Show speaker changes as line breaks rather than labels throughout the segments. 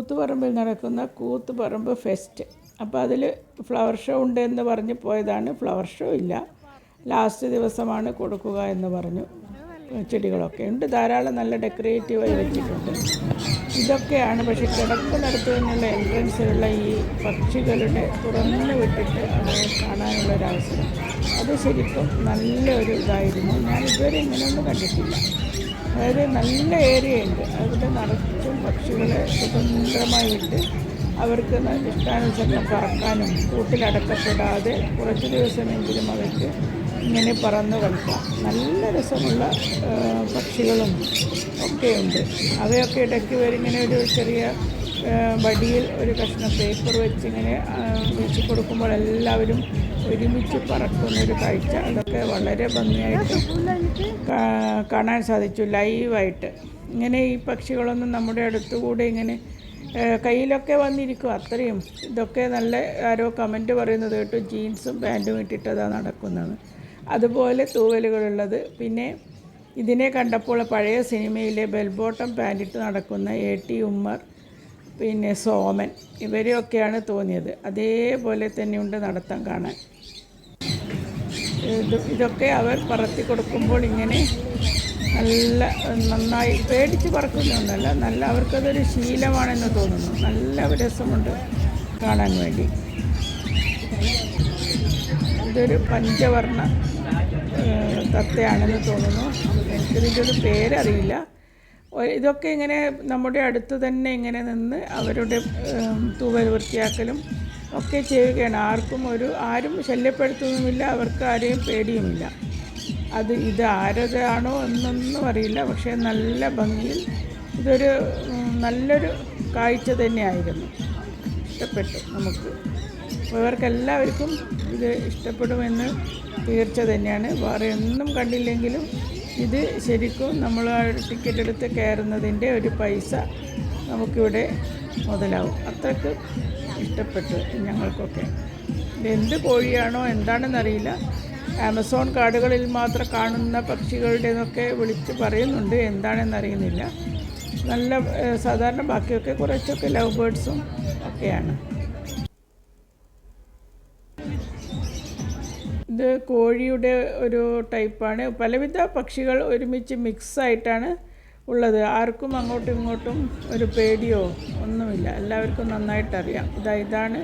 കൂത്തുപറമ്പിൽ നടക്കുന്ന കൂത്തുപറമ്പ് ഫെസ്റ്റ്. അപ്പോൾ അതിൽ ഫ്ലവർ ഷോ ഉണ്ട് എന്ന് പറഞ്ഞ് പോയതാണ്. ഫ്ലവർ ഷോ ഇല്ല. ലാസ്റ്റ് ദിവസമാണ് കൊടുക്കുക എന്ന് പറഞ്ഞു. ചെടികളൊക്കെ ഉണ്ട്. ധാരാളം നല്ല ഡെക്കറേറ്റീവായി വെച്ചിട്ടുണ്ട്. ഇതൊക്കെയാണ് പക്ഷെ കിടക്കുന്നിടത്ത് നിന്നുള്ള എൻട്രൻസിലുള്ള ഈ പക്ഷികളുടെ തുറന്നു വിട്ടിട്ട് അവരെ കാണാനുള്ള ഒരു അവസരം. അത് ശരിക്കും നല്ലൊരു ഇതായിരുന്നു. ഞാൻ ഇതുവരെ ഇങ്ങനെയൊന്നും കണ്ടിട്ടില്ല. അതായത് നല്ല ഏരിയ ഉണ്ട് അവിടെ നിറച്ചും പക്ഷികളെ സ്വതന്ത്രമായിട്ട് അവർക്ക് ഇഷ്ടാനുസരണം പറക്കാനും കൂട്ടിലടക്കപ്പെടാതെ കുറച്ച് ദിവസമെങ്കിലും അവർക്ക് ഇങ്ങനെ പറന്ന് കളിക്കാം നല്ല രസമുള്ള പക്ഷികളും ഒക്കെയുണ്ട്. അവയൊക്കെ ഇടയ്ക്ക് വരിങ്ങനെ ഒരു ചെറിയ വടിയിൽ ഒരു കഷ്ണം പേപ്പർ വെച്ച് കൊടുക്കുമ്പോൾ എല്ലാവരും ഒരുമിച്ച് പറക്കുന്ന ഒരു കാഴ്ച. അതൊക്കെ വളരെ ഭംഗിയായിട്ട് കാണാൻ സാധിച്ചു ലൈവായിട്ട് ഇങ്ങനെ ഈ പക്ഷികളൊന്നും നമ്മുടെ അടുത്തുകൂടെ ഇങ്ങനെ കയ്യിലൊക്കെ വന്നിരിക്കും. അത്രയും ഇതൊക്കെ നല്ല ആരോ കമന്റ് പറയുന്നത് കേട്ടു. ജീൻസും പാന്റും ഇട്ടിട്ടതാണ് നടക്കുന്നത്. അതുപോലെ തൂവലുകളുള്ളത്. പിന്നെ ഇതിനെ കണ്ടപ്പോൾ പഴയ സിനിമയിലെ ബെൽബോട്ടം പാന്റിട്ട് നടക്കുന്ന എ ടി ഉമ്മർ പിന്നെ സോമൻ ഇവരെയൊക്കെയാണ് തോന്നിയത്. അതേപോലെ തന്നെയുണ്ട് നടത്തം കാണാൻ. ഇത് ഇതൊക്കെ അവർ പറത്തി കൊടുക്കുമ്പോൾ ഇങ്ങനെ നല്ല നന്നായി പേടിച്ച് പറക്കുന്നൊന്നുമല്ല. നല്ല അവർക്കതൊരു ശീലമാണെന്ന് തോന്നുന്നു. നല്ല രസമുണ്ട് കാണാൻ വേണ്ടി. ഇതൊരു പഞ്ചവർണ തത്തയാണെന്ന് തോന്നുന്നു. എനിക്കിതിന്റെ ഒരു പേരറിയില്ല. ഇതൊക്കെ ഇങ്ങനെ നമ്മുടെ അടുത്ത് തന്നെ ഇങ്ങനെ നിന്ന് അവരുടെ തൂവൽ വൃത്തിയാക്കലും ഒക്കെ ചെയ്യുകയാണ്. ആർക്കും ഒരു ആരും ശല്യപ്പെടുത്തുന്നുമില്ല അവർക്ക് ആരെയും പേടിയുമില്ല. അത് ഇത് ആരതാണോ എന്നൊന്നും അറിയില്ല. പക്ഷേ നല്ല ഭംഗിയിൽ ഇതൊരു നല്ലൊരു കാഴ്ച തന്നെയായിരുന്നു. ഇഷ്ടപ്പെട്ടു നമുക്ക്. ഇവർക്കെല്ലാവർക്കും ഇത് ഇഷ്ടപ്പെടുമെന്ന് തീർച്ച തന്നെയാണ്. വേറെ ഒന്നും കണ്ടില്ലെങ്കിലും ഇത് ശരിക്കും നമ്മൾ ടിക്കറ്റ് എടുത്ത് കയറുന്നതിന്റെ ഒരു പൈസ നമുക്കിവിടെ മുതലാവും. അത്രയ്ക്ക് ഇഷ്ടപ്പെട്ടു ഞങ്ങൾക്കൊക്കെ. എന്ത് കോഴിയാണോ എന്താണെന്നറിയില്ല. ആമസോൺ കാടുകളിൽ മാത്രം കാണുന്ന പക്ഷികളുടേതൊക്കെ വിളിച്ച് പറയുന്നുണ്ട്. എന്താണെന്നറിയുന്നില്ല. നല്ല സാധാരണ ബാക്കിയൊക്കെ കുറച്ചൊക്കെ ലവ് ബേഡ്സും ഒക്കെയാണ്. ഇത് കോഴിയുടെ ഒരു ടൈപ്പാണ്. പലവിധ പക്ഷികൾ ഒരുമിച്ച് മിക്സായിട്ടാണ് ഉള്ളത്. ആർക്കും അങ്ങോട്ടും ഇങ്ങോട്ടും ഒരു പേടിയോ ഒന്നുമില്ല. എല്ലാവർക്കും നന്നായിട്ടറിയാം. ഇതാ ഇതാണ്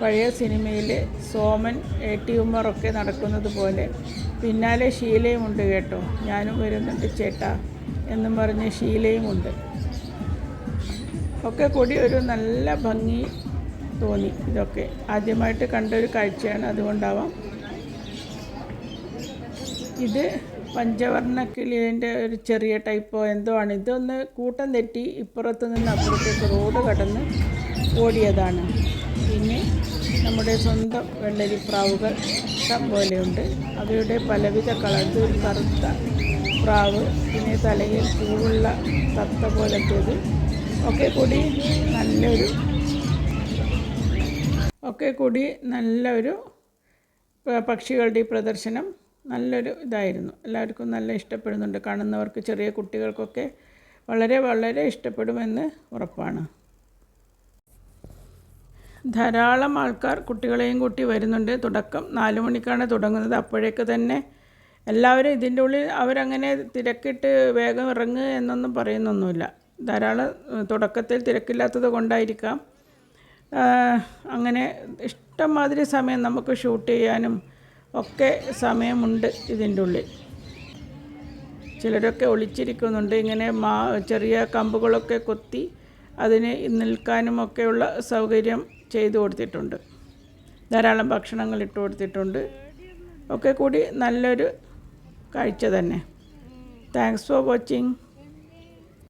പഴയ സിനിമയിൽ സോമൻ എ ടി ഉമ്മറൊക്കെ നടക്കുന്നത് പോലെ. പിന്നാലെ ഷീലയും ഉണ്ട് കേട്ടോ. ഞാനും വരുന്നുണ്ട് ചേട്ടാ എന്നും പറഞ്ഞ് ഷീലയും ഉണ്ട്. ഒക്കെ കൂടി ഒരു നല്ല ഭംഗി തോന്നി ഇതൊക്കെ. ആദ്യമായിട്ട് കണ്ടൊരു കാഴ്ചയാണ്. അതുകൊണ്ടാവാം ഇത് പഞ്ചവർണ കിളിയുടെ ഒരു ചെറിയ ടൈപ്പോ എന്തോ ആണ്. ഇതൊന്ന് കൂട്ടം തെറ്റി ഇപ്പുറത്ത് നിന്ന് അപ്പുറത്തേക്ക് റോഡ് കടന്ന് ഓടിയതാണ്. പിന്നെ നമ്മുടെ സ്വന്തം വെള്ളരിപ്രാവുകൾ ഇഷ്ടം പോലെയുണ്ട് അവയുടെ പലവിധ കളർ ഒരു കറുത്ത പ്രാവ് പിന്നെ തലയിൽ പൂവുള്ള തത്ത പോലത്തേത്. ഒക്കെ കൂടി നല്ലൊരു ഒക്കെ കൂടി നല്ലൊരു പക്ഷികളുടെ പ്രദർശനം നല്ലൊരു ഇതായിരുന്നു. എല്ലാവർക്കും നല്ല ഇഷ്ടപ്പെടുന്നുണ്ട്. കാണുന്നവർക്ക് ചെറിയ കുട്ടികൾക്കൊക്കെ വളരെ വളരെ ഇഷ്ടപ്പെടുമെന്ന് ഉറപ്പാണ്. ധാരാളം ആൾക്കാർ കുട്ടികളെയും കൂട്ടി വരുന്നുണ്ട്. തുടക്കം നാല് മണിക്കാണ് തുടങ്ങുന്നത്. അപ്പോഴേക്ക് തന്നെ എല്ലാവരും ഇതിന്റെ ഉള്ളിൽ അവരങ്ങനെ തിരക്കിട്ട് വേഗം ഇറങ്ങുക എന്നൊന്നും പറയുന്നൊന്നുമില്ല. ധാരാളം തുടക്കത്തിൽ തിരക്കില്ലാത്തത് കൊണ്ടായിരിക്കാം. അങ്ങനെ ഇഷ്ടംമാതിരി സമയം നമുക്ക് ഷൂട്ട് ചെയ്യാനും ഒക്കെ സമയമുണ്ട് ഇതിന്റെ ഉള്ളിൽ ചിലരൊക്കെ ഒളിച്ചിരിക്കുന്നുണ്ട്. ഇങ്ങനെ മാ ചെറിയ കമ്പുകളൊക്കെ കൊത്തി അതിന് നിൽക്കാനും ഒക്കെയുള്ള സൗകര്യം ചെയ്തു കൊടുത്തിട്ടുണ്ട്. ധാരാളം ഭക്ഷണങ്ങൾ ഇട്ട് കൊടുത്തിട്ടുണ്ട്. ഒക്കെ കൂടി നല്ലൊരു കാഴ്ച തന്നെ. Thanks for watching